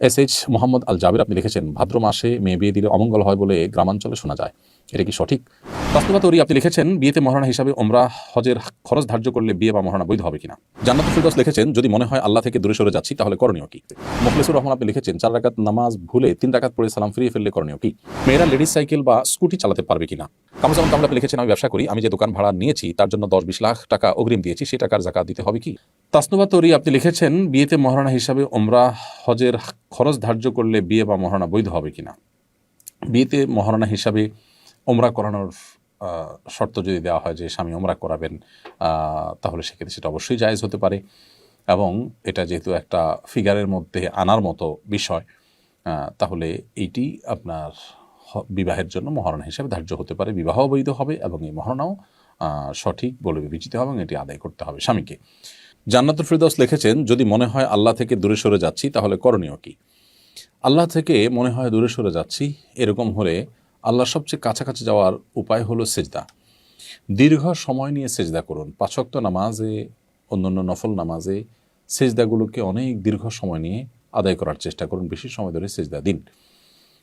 S H Mohammad Al Jabir আপনি লিখেছেন, ভাদ্র মাসে মেয়ে বিয়ে দিলে অমঙ্গল হয় বলে গ্রামাঞ্চলে শোনা যায়। এটা কি সঠিক? বাস্তবতা তৈরি আপনি লিখেছেন, বিয়েতে মহারণা হিসাবে ওমরা হজের খরচ ধার্য করলে বিয়ে বা মহারণা বৈধ হবে কিনা? জান্নাত ফিরদৌস লিখেছেন, যদি মনে হয় আল্লাহ থেকে দূরে সরে যাচ্ছি, তাহলে করণীয় কি? মুখলেসুর রহমান আপনি লিখেছেন, চার রাকাত নামাজ ভুলে তিন রাকাত পড়ে সালাম ফিরিয়ে ফেললে করণীয় কি? মেয়েরা লেডিস সাইকেল বা স্কুটি চালাতে পারবে কিনা? কামরুজ্জামান কামল আপনি লিখেছেন, আমি ব্যবসা করি, আমি যে দোকান ভাড়া নিয়েছি, তার জন্য দশ বিশ লাখ টাকা অগ্রিম দিয়েছি, সে টাকার জাকাত দিতে হবে কি? তাসনুবা তৈরি আপনি লিখেছেন, বিয়েতে মহারণা হিসাবে ওমরা হজের খরচ ধার্য করলে বিয়ে বা মহারণা বৈধ হবে কিনা? বিয়েতে মহারণা হিসাবে ওমরা করানোর শর্ত যদি দেওয়া হয় যে স্বামী ওমরা করাবেন তাহলে সেক্ষেত্রে সেটা অবশ্যই জায়েজ হতে পারে। এবং এটা যেহেতু একটা ফিগারের মধ্যে আনার মতো বিষয় তাহলে এইটি আপনার বিবাহের জন্য মহারণা হিসেবে ধার্য হতে পারে, বিবাহ বৈধ হবে এবং এই মহারণাও সঠিক বলে বিবেচিত হবে এবং এটি আদায় করতে হবে স্বামীকে। জান্নাতুল ফিরদৌস লিখেছেন, যদি মনে হয় আল্লাহ থেকে দূরে সরে যাচ্ছি, তাহলে করণীয় কি? আল্লাহ থেকে মনে হয় দূরে সরে যাচ্ছি, এরকম হলে আল্লাহ সবচেয়ে কাছাকাছি যাওয়ার উপায় হলো সেজদা। দীর্ঘ সময় নিয়ে সেজদা করুন। পাঁচক্ত নামাজে, অন্যান্য নফল নামাজে সেজদাগুলোকে অনেক দীর্ঘ সময় নিয়ে আদায় করার চেষ্টা করুন। বেশি সময় ধরে সেজদা দিন।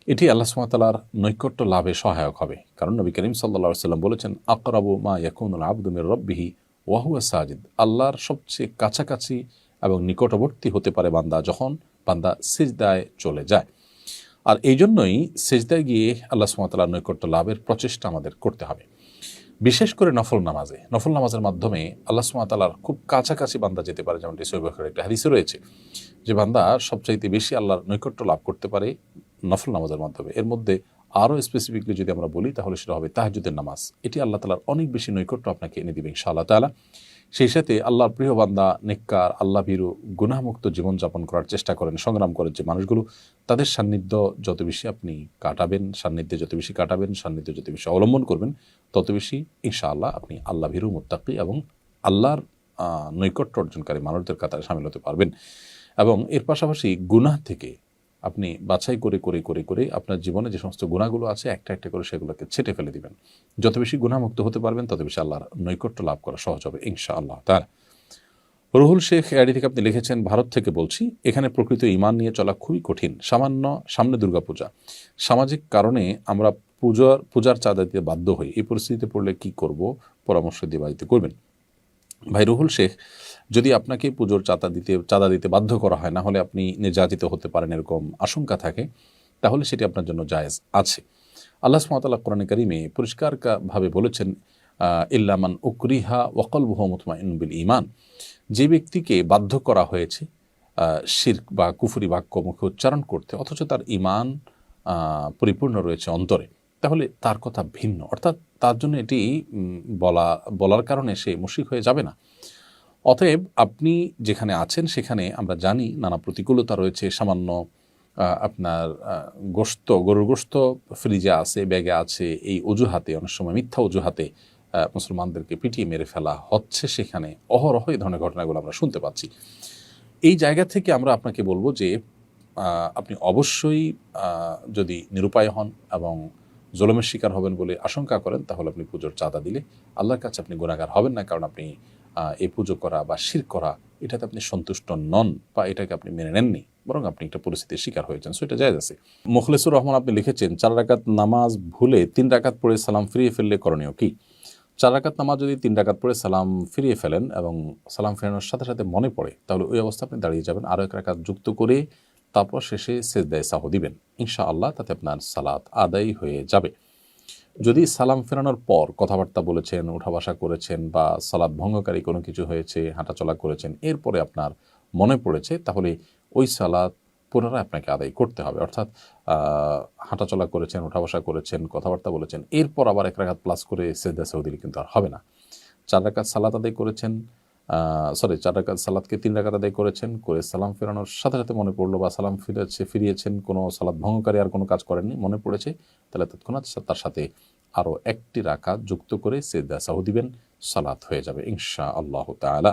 এটি আল্লাহ সুমাতালার নৈকট্য লাভে সহায়ক হবে। কারণ নবী করিম সাল্লা সাল্লাম বলেছেন, আকরাবু মা ইয়াকুনুল আবদুমের রব্বিহি ওয়াহুয়া সাজিদ। আল্লাহর সবচেয়ে কাছাকাছি এবং নিকটবর্তী হতে পারে বান্দা যখন বান্দা সিজদায় চলে যায়। আর এই জন্যই সেজদায় গিয়ে আল্লাহ সুমাতালার নৈকট্য লাভের প্রচেষ্টা আমাদের করতে হবে। বিশেষ করে নফল নামাজে। নফল নামাজের মাধ্যমে আল্লাহ সুমাতালার খুব কাছাকাছি বান্দা যেতে পারে, যেমনটি সৈবখের একটা হাদিসে রয়েছে, যে বান্দা সবচাইতে বেশি আল্লাহর নৈকট্য লাভ করতে পারে নফল নামাজের মাধ্যমে। এর মধ্যে আরও স্পেসিফিকলি যদি আমরা বলি, তাহলে সেটা হবে তাহাজুদের নামাজ। এটি আল্লাহ তালার অনেক বেশি নৈকট্য আপনাকে এনে দিবে ইনশাআল্লাহ তালা সেই সাথে আল্লাহর প্রিয় বান্দা নেককার আল্লাহ ভীরু গুনাহমুক্ত জীবনযাপন করার চেষ্টা করেন, সংগ্রাম করেন যে মানুষগুলো। তাদের সান্নিধ্য যত বেশি আপনি কাটাবেন, সান্নিধ্যে যত বেশি কাটাবেন, সান্নিধ্য যত বেশি অবলম্বন করবেন, তত বেশি ইনশাআল্লাহ আপনি আল্লাহ ভীরু মুত্তাকি এবং আল্লাহর নৈকট্য অর্জনকারী মানুষদের কাতারে সামিল হতে পারবেন। এবং এর পাশাপাশি গুনাহ থেকে আপনি বাছাই করে করে করে করে আপনার জীবনে যে সমস্ত গুণাগুলো আছে, একটা একটা করে সেগুলোকে ছেটে ফেলে দিবেন। যত বেশি গুণামুক্ত হতে পারবেন, তত বেশি আল্লাহর নৈকট্য লাভ করা সহজ হবে ইনশা আল্লাহ তার রুহুল শেখ এডি থেকে আপনি লিখেছেন, ভারত থেকে বলছি, এখানে প্রকৃত ইমান নিয়ে চলা খুবই কঠিন, সামান্য সামনে দুর্গাপূজা সামাজিক কারণে আমরা পূজার পূজার চাঁদা দিতে বাধ্য হই। এই পরিস্থিতিতে পড়লে কি করব? পরামর্শ দিয়ে বাড়িতে করবেন। ভাই রুহুল শেখ যদি আপনাকে পুজোর চাঁদা দিতে চাঁদা দিতে বাধ্য করা হয়, না হলে আপনি নির্যাতিত হতে পারেন এরকম আশঙ্কা থাকে, তাহলে সেটি আপনার জন্য জায়েজ আছে। আল্লাহ সুমতাল্লাহ কোরআন করিমে পরিষ্কারভাবে বলেছেন ইল্লামান উকরিহা ওয়াকল বুহমতমা বিল ইমান যে ব্যক্তিকে বাধ্য করা হয়েছে শির্ক বা কুফুরি বাক্য মুখে উচ্চারণ করতে, অথচ তার ইমান পরিপূর্ণ রয়েছে অন্তরে, তাহলে তার কথা ভিন্ন। অর্থাৎ তার জন্য এটি বলা, বলার কারণে সে মুশিক হয়ে যাবে না। অতএব আপনি যেখানে আছেন, সেখানে আমরা জানি নানা প্রতিকূলতা রয়েছে। সামান্য আপনার গোস্ত গরুর গোস্ত ফ্রিজে আছে, ব্যাগে আছে, এই অজুহাতে, অনেক সময় মিথ্যা অজুহাতে মুসলমানদেরকে পিটিয়ে মেরে ফেলা হচ্ছে সেখানে। অহরহ এই ধরনের ঘটনাগুলো আমরা শুনতে পাচ্ছি। এই জায়গা থেকে আমরা আপনাকে বলব যে আপনি অবশ্যই যদি নিরুপায় হন এবং জলমের শিকার হবেন বলে আশঙ্কা করেন, তাহলে আপনি পুজোর চাঁদা দিলে আল্লাহর কাছে আপনি গুণাগার হবেন না, কারণ আপনি এই পুজো করা বা শির করা, এটাতে আপনি সন্তুষ্ট নন বা এটাকে আপনি মেনে নেননি, বরং আপনি একটা পরিস্থিতির শিকার হয়েছেন। সো এটা আছে। মুখলেসুর রহমান আপনি লিখেছেন, চার রাকাত নামাজ ভুলে তিন রাকাত পড়ে সালাম ফিরিয়ে ফেললে করণীয় কি? চার রাকাত নামাজ যদি তিন রাকাত পড়ে সালাম ফিরিয়ে ফেলেন এবং সালাম ফেরানোর সাথে সাথে মনে পড়ে, তাহলে ওই অবস্থা আপনি দাঁড়িয়ে যাবেন। আরও এক রাকাত যুক্ত করে তারপর শেষে সেজদায় সাহ দিবেন। ইনশা আল্লাহ তাতে আপনার সালাত আদায় হয়ে যাবে। যদি সালাম ফেরানোর পর কথাবার্তা বলেছেন উঠা বসা করেছেন বা সালাদ ভঙ্গকারী কোনো কিছু হয়েছে, হাঁটাচলা করেছেন, এরপরে আপনার মনে পড়েছে, তাহলে ওই সালাদ পুনরায় আপনাকে আদায় করতে হবে। অর্থাৎ হাঁটাচলা করেছেন উঠা বসা করেছেন, কথাবার্তা বলেছেন, এরপর আবার এক রাখাত প্লাস করে সেদা সৌদিলে কিন্তু আর হবে না। চার রাখাত সালাত আদায় করেছেন সরি চার রাকাত সালাদকে তিন রাকাত আদায় করেছেন, করে সালাম ফেরানোর সাথে সাথে মনে পড়ল, বা সালাম ফিরেছে, ফিরিয়েছেন, কোনো সালাদ ভঙ্গকারী আর কোনো কাজ করেননি, মনে পড়েছে, তাহলে তৎক্ষণাৎ তার সাথে আরও একটি রাকাত যুক্ত করে সেদা সাহু দিবেন সালাত হয়ে যাবে ইনশা আল্লাহ তাআলা।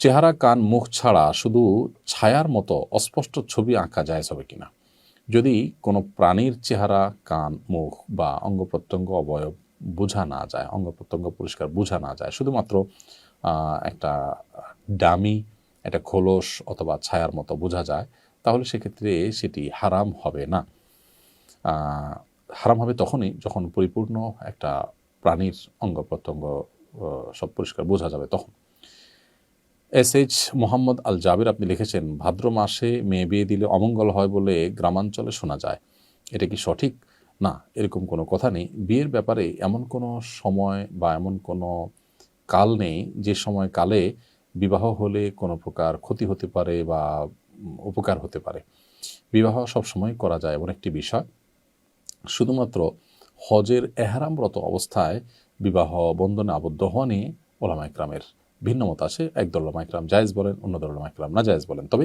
চেহারা, কান, মুখ ছাড়া শুধু ছায়ার মতো অস্পষ্ট ছবি আঁকা যায় হবে কিনা? যদি কোনো প্রাণীর চেহারা, কান, মুখ বা অঙ্গ প্রত্যঙ্গ অবয়ব বোঝা না যায়, অঙ্গ প্রত্যঙ্গ পরিষ্কার বোঝা না যায়, শুধুমাত্র একটা ডামি, একটা খোলস অথবা ছায়ার মতো বোঝা যায়, তাহলে সেক্ষেত্রে সেটি হারাম হবে না। হারাম হবে তখনই যখন পরিপূর্ণ একটা প্রাণীর অঙ্গ প্রত্যঙ্গ সব পরিষ্কার বোঝা যাবে তখন। এস এইচ মোহাম্মদ আল জাবির আপনি লিখেছেন, ভাদ্র মাসে মেয়ে বিয়ে দিলে অমঙ্গল হয় বলে গ্রামাঞ্চলে শোনা যায়। এটা কি সঠিক? না, এরকম কোনো কথা নেই। বিয়ের ব্যাপারে এমন কোনো সময় বা এমন কোনো কাল নেই, যে সময় কালে বিবাহ হলে কোনো প্রকার ক্ষতি হতে পারে বা উপকার হতে পারে। বিবাহ সব সময় করা যায় এমন একটি বিষয়। শুধুমাত্র হজের এহারামরত অবস্থায় বিবাহ বন্ধনে আবদ্ধ হওয়া নিয়ে ওলামা ইকরামের ভিন্ন মত আছে। একদল ওলামা ইকরাম জায়েজ বলেন অন্য দল ওলামাইক্রাম না জায়েজ বলেন। তবে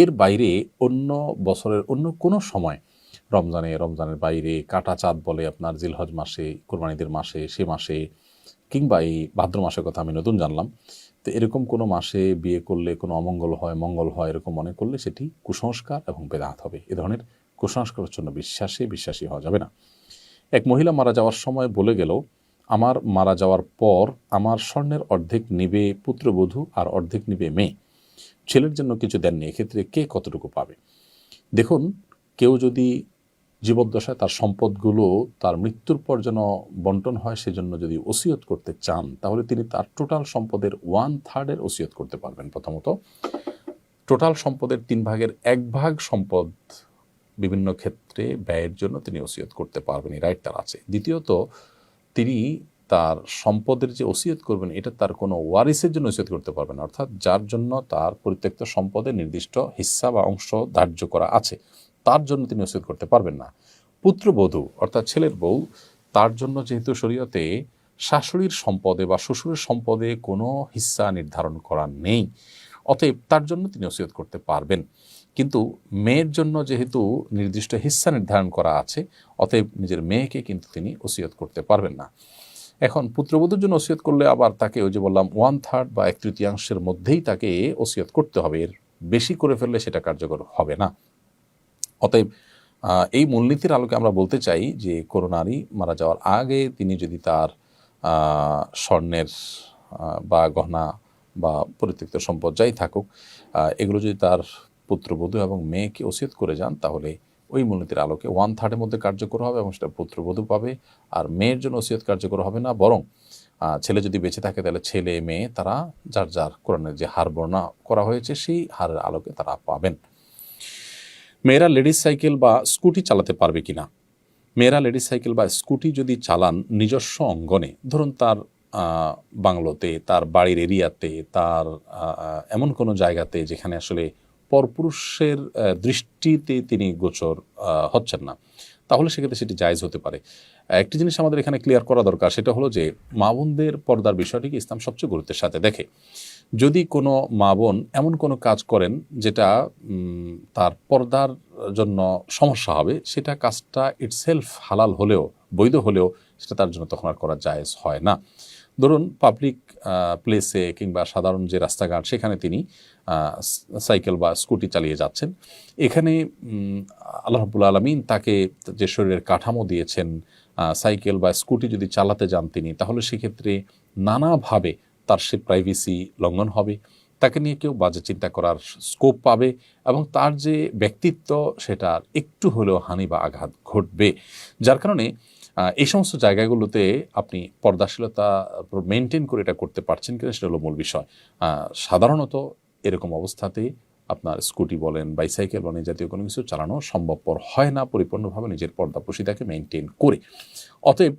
এর বাইরে অন্য বছরের অন্য কোনো সময়, রমজানে, রমজানের বাইরে কাটা চাঁদ বলে আপনার জিলহজ মাসে, কোরবানিদের মাসে, সে মাসে কিংবা এই ভাদ্র মাসের কথা আমি নতুন জানলাম, তো এরকম কোনো মাসে বিয়ে করলে কোনো অমঙ্গল হয়, মঙ্গল হয়, এরকম মনে করলে সেটি কুসংস্কার এবং বেদাত হবে। এ ধরনের কুসংস্কারের জন্য বিশ্বাসে, বিশ্বাসী হওয়া যাবে না। এক মহিলা মারা যাওয়ার সময় বলে গেল, আমার মারা যাওয়ার পর আমার স্বর্ণের অর্ধেক নিবে পুত্রবধূ আর অর্ধেক নিবে মেয়ে। ছেলের জন্য কিছু দেননি, এক্ষেত্রে কে কতটুকু পাবে? দেখুন, কেউ যদি জীবদ্দশায় তার সম্পদগুলো তার মৃত্যুর পর যেন বন্টন হয়, সেজন্য যদি ওসিয়ত করতে চান, তাহলে তিনি তার টোটাল সম্পদের ওয়ান থার্ডের ওসিয়ত করতে পারবেন প্রথমত। টোটাল সম্পদের তিন ভাগের এক ভাগ সম্পদ বিভিন্ন ক্ষেত্রে ব্যয়ের জন্য তিনি ওসিয়ত করতে পারবেন, এই রাইট তার আছে। দ্বিতীয়ত, তিনি তার সম্পদের যে ওসিয়ত করবেন, এটা তার কোনো ওয়ারিসের জন্য ওসিয়ত করতে পারবেন অর্থাৎ যার জন্য তার পরিত্যক্ত সম্পদে নির্দিষ্ট হিস্সা বা অংশ ধার্য করা আছে। তার জন্য তিনি ওসিয়ত করতে পারবেন না। পুত্রবধূ অর্থাৎ ছেলের বউ, তার জন্য যেহেতু শরীয়তে শাশুড়ির সম্পদে বা শ্বশুরের সম্পদে কোনো হিস্সা নির্ধারণ করা নেই, অতএব তার জন্য তিনি ওসিয়ত করতে পারবেন। কিন্তু মেয়ের জন্য যেহেতু নির্দিষ্ট হিস্সা নির্ধারণ করা আছে, অতএব নিজের মেয়েকে কিন্তু তিনি ওসিয়ত করতে পারবেন না। এখন পুত্রবধূর জন্য ওসিয়ত করলে আবার তাকে ওই যে বললাম ওয়ান থার্ড বা এক তৃতীয়াংশের মধ্যেই তাকে ওসিয়ত করতে হবে। এর বেশি করে ফেললে সেটা কার্যকর হবে না। অতএব এই মূলনীতির আলোকে আমরা বলতে চাই যে কোনো নারী মারা যাওয়ার আগে তিনি যদি তার স্বর্ণের বা গহনা বা পরিত্যক্ত সম্পদ যাই থাকুক এগুলো যদি তার পুত্রবধূ এবং মেয়েকে ওসিয়ত করে যান, তাহলে ওই মূলনীতির আলোকে ওয়ান থার্ডের মধ্যে কার্যকর হবে এবং সেটা পুত্রবধূ পাবে। আর মেয়ের জন্য ওসিয়ত কার্যকর হবে না, বরং ছেলে যদি বেঁচে থাকে, তাহলে ছেলে, মেয়ে তারা যার যার কোরআনের যে হার বর্ণনা করা হয়েছে, সেই হারের আলোকে তারা পাবেন। মেয়েরা লেডিস সাইকেল বা স্কুটি চালাতে পারবে কিনা? মেয়েরা লেডিস সাইকেল বা স্কুটি যদি চালান নিজস্ব অঙ্গনে, ধরুন তার বাংলোতে, তার বাড়ির এরিয়াতে, তার এমন কোনো জায়গাতে যেখানে আসলে পরপুরুষের দৃষ্টিতে তিনি গোচর হচ্ছেন না তাহলে সেক্ষেত্রে সেটি জায়জ হতে পারে। একটি জিনিস আমাদের এখানে ক্লিয়ার করা দরকার, সেটা হলো যে মা বোনদের পর্দার বিষয়টিকে ইসলাম সবচেয়ে গুরুত্বের সাথে দেখে। যদি কোনো মা বোন এমন কোনো কাজ করেন যেটা তার পর্দার জন্য সমস্যা হবে, সেটা কাজটা ইটসেলফ হালাল হলেও, বৈধ হলেও, সেটা তার জন্য তখন আর করা জায়েজ হয় না। ধরুন পাবলিক প্লেসে কিংবা সাধারণ যে রাস্তাঘাট, সেখানে তিনি সাইকেল বা স্কুটি চালিয়ে যাচ্ছেন। এখানে আল্লাহ রাব্বুল আলমিন তাকে যে শরীরের কাঠামো দিয়েছেন সাইকেল বা স্কুটি যদি চালাতে যান তিনি, তাহলে সেক্ষেত্রে নানাভাবে তার সে প্রাইভেসি লঙ্ঘন হবে। তাকে নিয়ে কেউ বাজে চিন্তা করার স্কোপ পাবে এবং তার যে ব্যক্তিত্ব সেটার একটু হলেও হানি বা আঘাত ঘটবে। যার কারণে এই সমস্ত জায়গাগুলোতে আপনি পর্দাশীলতা মেনটেন করে এটা করতে পারছেন কিনা সেটা হলো মূল বিষয়। সাধারণত এরকম অবস্থাতে আপনার স্কুটি বলেন বাইসাইকেল বলেন জাতীয় কোনো কিছু চালানো সম্ভবপর হয় না, পরিপূর্ণভাবে নিজের পর্দা প্রসিদাকে মেনটেন করে। অতএব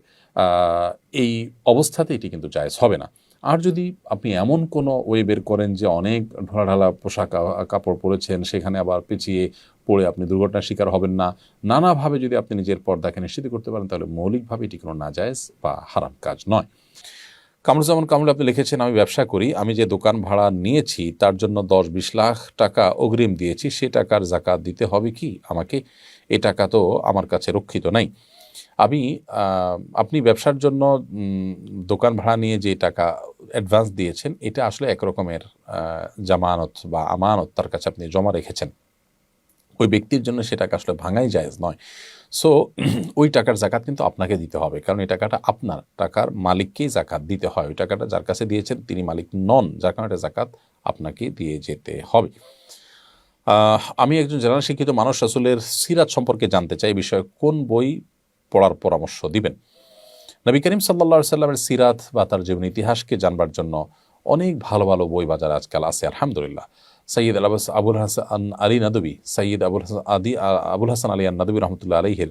এই অবস্থাতে এটি কিন্তু জায়েজ হবে না। আর যদি আপনি এমন কোনো ওয়ে বের করেন যে অনেক ঢোলাঢালা পোশাক কাপড় পরেছেন, সেখানে আবার পেঁচিয়ে পড়ে আপনি দুর্ঘটনার শিকার হবেন না। নানাভাবে যদি আপনি নিজের পর্দাকে নিশ্চিত করতে পারেন, তাহলে মৌলিকভাবে এটি কোনো নাজায়েজ বা হারাম কাজ নয়। কামরুজ্জামান কামরুল, আপনি লিখেছেন, আমি ব্যবসা করি, আমি যে দোকান ভাড়া নিয়েছি, তার জন্য দশ বিশ লাখ টাকা অগ্রিম দিয়েছি, সে টাকার জাকাত দিতে হবে কি? আমাকে এ টাকা তো আমার কাছে রক্ষিত নাই। আমি আপনি ব্যবসার জন্য দোকান ভাড়া নিয়ে যে টাকা অ্যাডভান্স দিয়েছেন, এটা আসলে একরকমের জামানত বা আমানত তার কাছে আপনি জমা রেখেছেন। ওই ব্যক্তির জন্য সে টাকা আসলে ভাঙাই জায়েজ নয়। সো ওই টাকার জাকাত কিন্তু আপনাকে দিতে হবে। কারণ এই টাকাটা আপনার, টাকার মালিককেই জাকাত দিতে হয়। ওই টাকাটা যার কাছে দিয়েছেন, তিনি মালিক নন, যার কারণে এটা জাকাত আপনাকে দিয়ে যেতে হবে। আমি একজন জেনারেল শিক্ষিত মানুষ আসলের সিরাত সম্পর্কে জানতে চাই। বিষয়ে কোন বই পড়ার পরামর্শ দিবেন? নবী করিম সাল্লা সাল্লামের সিরাত বা তার জীবন ইতিহাসকে জানবার জন্য অনেক ভালো ভালো বই বাজার আজকাল আছে, আলহামদুলিল্লাহ। সৈয়দ আল আবুল হাসান আলী নাদবী সৈয়দ আবুল হাসান আদি আবুল হাসান আলী নাদবী রহমতুল্লাহ আলহের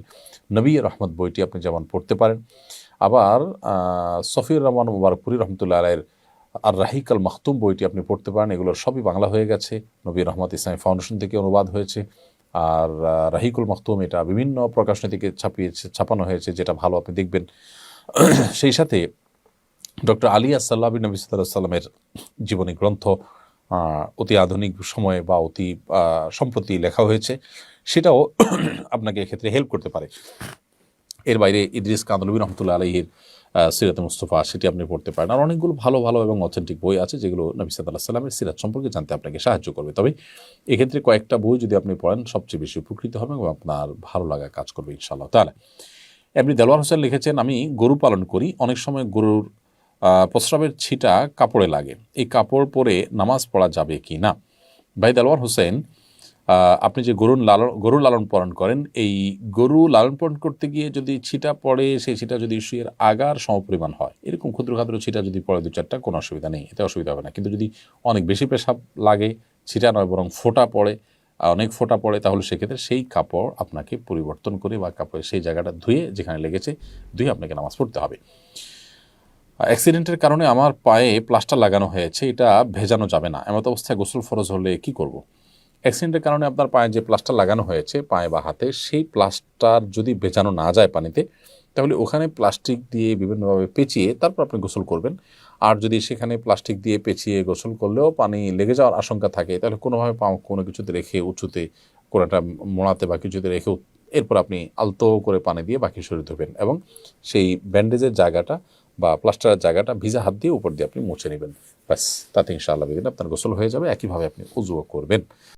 নবী রহমত বইটি আপনি যেমন পড়তে পারেন। আবার আহ, সফিউর রহমান মুবারকপুরি রহমতুল্লাহ আলাইয়ের আর রাহিকাল মাহতুম বইটি আপনি পড়তে পারেন। এগুলোর সবই বাংলা হয়ে গেছে। নবী রহমত ইসলামী ফাউন্ডেশন থেকে অনুবাদ হয়েছে। আর রাহিকুল মাহতুম এটা বিভিন্ন প্রকাশনী থেকে ছাপিয়েছে ছাপানো হয়েছে যেটা ভালো আপনি দেখবেন। সেই সাথে ডক্টর আলী আসাল্লাবী নবী সাল্লামের জীবনী গ্রন্থ অতি আধুনিক সময়ে বা অতি সম্প্রতি লেখা হয়েছে, সেটাও আপনাকে এক্ষেত্রে হেল্প করতে পারে। এর বাইরে ইদ্রিস কান্দলবী রহমতুল্লাহ আলহির সিরাত মুস্তফা, সেটি আপনি পড়তে পারেন। আর অনেকগুলো ভালো ভালো এবং অথেন্টিক বই আছে, যেগুলো নবী সাল্লাহ সাল্লামের সিরাত সম্পর্কে জানতে আপনাকে সাহায্য করবে। তবে এক্ষেত্রে কয়েকটা বই যদি আপনি পড়েন, সবচেয়ে বেশি উপকৃত হবে এবং আপনার ভালো লাগা কাজ করবে ইনশাআল্লাহ তাহলে এমনি দেলোয়ার হোসেন লিখেছেন, আমি গরু পালন করি, অনেক সময় গরুর প্রস্রাবের ছিটা কাপড়ে লাগে। এই কাপড় পরে নামাজ পড়া যাবে কি না? ভাই দেলোয়ার হোসেন আপনি যে গরুর লালন গরু লালন পালন করেন, এই গরু লালন পালন করতে গিয়ে যদি ছিটা পড়ে, সেই ছিটা যদি শুয়ের আগার সমপরিমাণ হয়, এরকম ক্ষুদ্র ক্ষুদ্র ছিটা যদি পড়ে দু চারটা, কোনো অসুবিধা নেই, এতে অসুবিধা হবে না। কিন্তু যদি অনেক বেশি পেশাব লাগে, ছিটা নয়, বরং ফোঁটা পড়ে অনেক ফোঁটা পড়ে, তাহলে সেক্ষেত্রে সেই কাপড় আপনাকে পরিবর্তন করে বা কাপড়ের সেই জায়গাটা ধুয়ে যেখানে লেগেছে, ধুয়ে আপনাকে নামাজ পড়তে হবে। অ্যাক্সিডেন্টের কারণে আমার পায়ে প্লাস্টার লাগানো হয়েছে, এটা ভেজানো যাবে না। এমত অবস্থায় গোসল ফরজ হলে কি করব? অ্যাক্সিডেন্টের কারণে আপনার পায়ে যে প্লাস্টার লাগানো হয়েছে, পায়ে বা হাতে, সেই প্লাস্টার যদি ভেজানো না যায় পানিতে, তাহলে ওখানে প্লাস্টিক দিয়ে বিভিন্নভাবে পেঁচিয়ে তারপর আপনি গোসল করবেন। আর যদি সেখানে প্লাস্টিক দিয়ে পেঁচিয়ে গোসল করলেও পানি লেগে যাওয়ার আশঙ্কা থাকে, তাহলে কোনোভাবে পা কোনো কিছুতে রেখে উঁচুতে কোনো একটা মোড়াতে বা কিছুতে রেখে এরপর আপনি আলতো করে পানি দিয়ে বাকি শরীর ধুবেন এবং সেই ব্যান্ডেজের জায়গাটা বা প্লাস্টারের জায়গাটা ভিজা হাত দিয়ে উপর দিয়ে আপনি মুছে নেবেন। ব্যাস, তাতে ইনশাআল্লাহ আপনার গোসল হয়ে যাবে। একইভাবে আপনি উজুও করবেন।